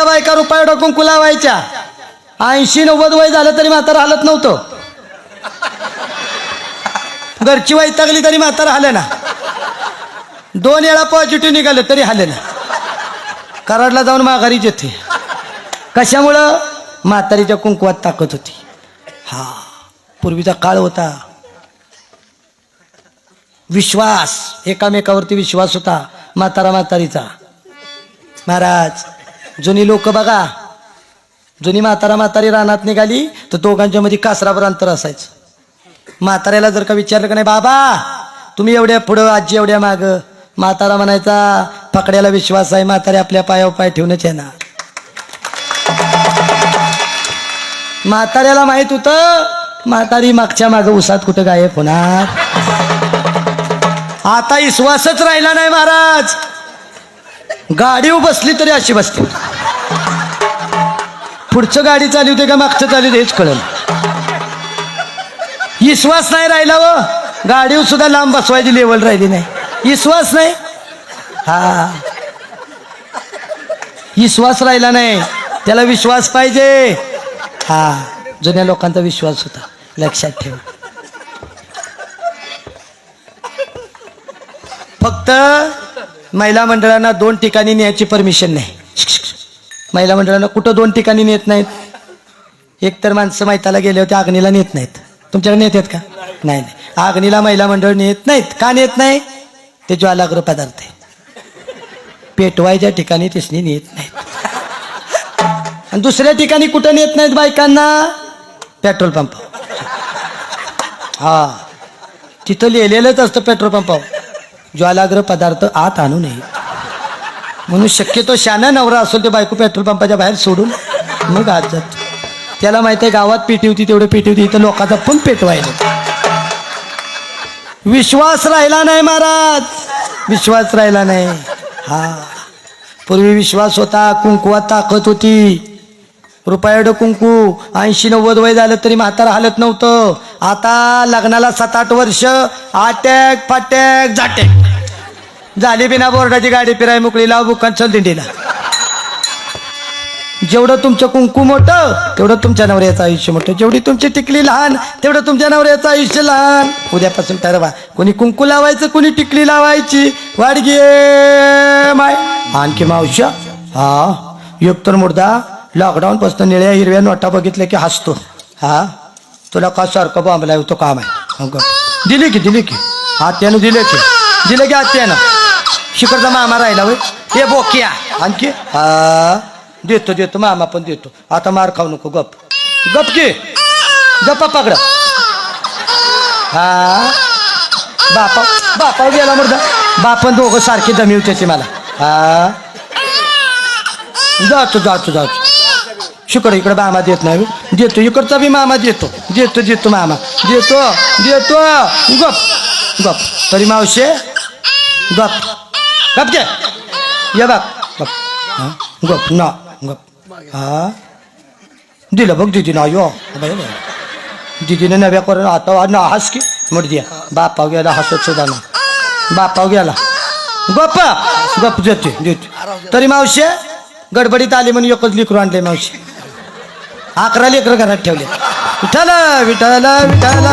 पूर्वीच्या बायका रुपये कुला कुलावायच्या. ऐंशी नव्वद वय झालं तरी म्हातारा हालत नव्हतं. घरची वाई तगली तरी म्हातारा हाले ना. दोन वेळा पॉझिटिव्ह निघालं तरी हाले ना. कराडला जाऊन माघारीच येते. कशामुळं? म्हातारीच्या कुंकुवात ताकद होती. हा पूर्वीचा काळ होता. विश्वास एकामेकावरती विश्वास होता म्हातारा म्हातारीचा. महाराज जुनी लोक बघा. जुनी म्हातारा म्हातारी रानात निघाली तर दोघांच्या मध्ये कासरावर अंतर असायचं. म्हाताऱ्याला जर का विचारलं का नाही बाबा तुम्ही एवढ्या पुढं आजी एवढ्या माग? म्हातारा म्हणायचा पकड्याला विश्वास आहे म्हातारे आपल्या पायावर पाय ठेवूनच येणार. म्हाताऱ्याला माहीत होतं म्हातारी मागच्या माग उसात कुठं गायब होणार. आता विश्वासच राहिला नाही महाराज. गाडी बसली तरी अशी बसते. पुढचं गाडी चालू होते का मागचं चालू होते हेच कळलं. विश्वास नाही राहिला व गाडीवर सुद्धा लांब बसवायची लेवल राहिली नाही. विश्वास नाही? हा. विश्वास राहिला नाही. त्याला विश्वास पाहिजे. हा. जुन्या लोकांचा विश्वास होता. लक्षात ठेव. फक्त महिला मंडळांना दोन ठिकाणी न्यायची परमिशन नाही. महिला मंडळांना कुठं दोन ठिकाणी नेत नाहीत? एक तर माणसं मैताला गेले होते अग्नीला नेत नाहीत. तुमच्याकडे नेत आहेत का? नाही नाही. अग्नीला महिला मंडळ नेत नाहीत. का नेत नाही? ते ज्वालाग्र पदार्थ आहे. पेटवायच्या ठिकाणी तिसनी नेत नाहीत. आणि दुसऱ्या ठिकाणी कुठं नेत नाहीत बायकांना? पेट्रोल पंप हा. तिथं लिहिलेलंच असतं पेट्रोल पंपावर. ज्वालाग्र पदार्थ आत आणू नये. म्हणून शक्यतो शाना नवरा असेल ते बायको पेट्रोल पंपाच्या बाहेर सोडून मग आत जातो. त्याला माहिती आहे गावात पेटी होती तेवढे पेटी होती इथं लोकांचा पण पेटवायला विश्वास राहिला नाही महाराज. विश्वास राहिला नाही. हा. पूर्वी विश्वास होता कुंकुवात ताकद होती. रुपयाडं कुंकू ऐंशी नव्वद वय झालं तरी म्हातारा हालत नव्हतं. आता लग्नाला सात आठ वर्ष आटॅक फाटॅक जाटॅक. झाली बिना बोर्डाची गाडी फिराय मोकळी लाव बुकान चल दिंडीला. जेवढं तुमचं कुंकू मोठं तेवढं तुमच्या नवऱ्याचं आयुष्य मोठं. जेवढी तुमची टिकली लहान तेवढं तुमच्या नवऱ्याचं आयुष्य लहान. उद्यापासून ठरवा कोणी कुंकू लावायचं कोणी टिकली लावायची. वाडगी माय. आणखी मावश्या? हा एक तर मुर्दा लॉकडाऊन पासून निळ्या हिरव्या नोटा बघितल्या की हसतो. हा? तुला का सारखं बांबला येतो काम आहे? हो दिली की दिली की. आत्यानं दिले की. दिले की आत्यानं. शिखरचा मामा राहिला होय. हे बोकिया. आणखी? हा? देतो देतो. मामा पण देतो. आता मार खाऊ नको गप. गप की? गप्पा पकड. हा? बापा बापा गेला मुर्दा. बापन दोघं सारखी दमी होते मला. हा? जातो जातो जातो. शुक्र इकडं मामा देत नाही. देतो इकडचा बी मामा देतो. देतो देतो मामा. देतो देतो. गप गप. तरी मावशे गप. गप घे ये बाप गप. हां? गप. ना. गप. हां? दिलं बघ दिदी ना यो. दिदीने नव्या करून आता ना हस की. म्हट द्या बापाव गेला हसत सुद्धा ना बापाव गेला. गप. गप देते देते तरी मावशे गडबडीत आली म्हणून एकच लिकरू आणले मावशी. अकरा लेकर घरात ठेवले विठाला विठाला विठाला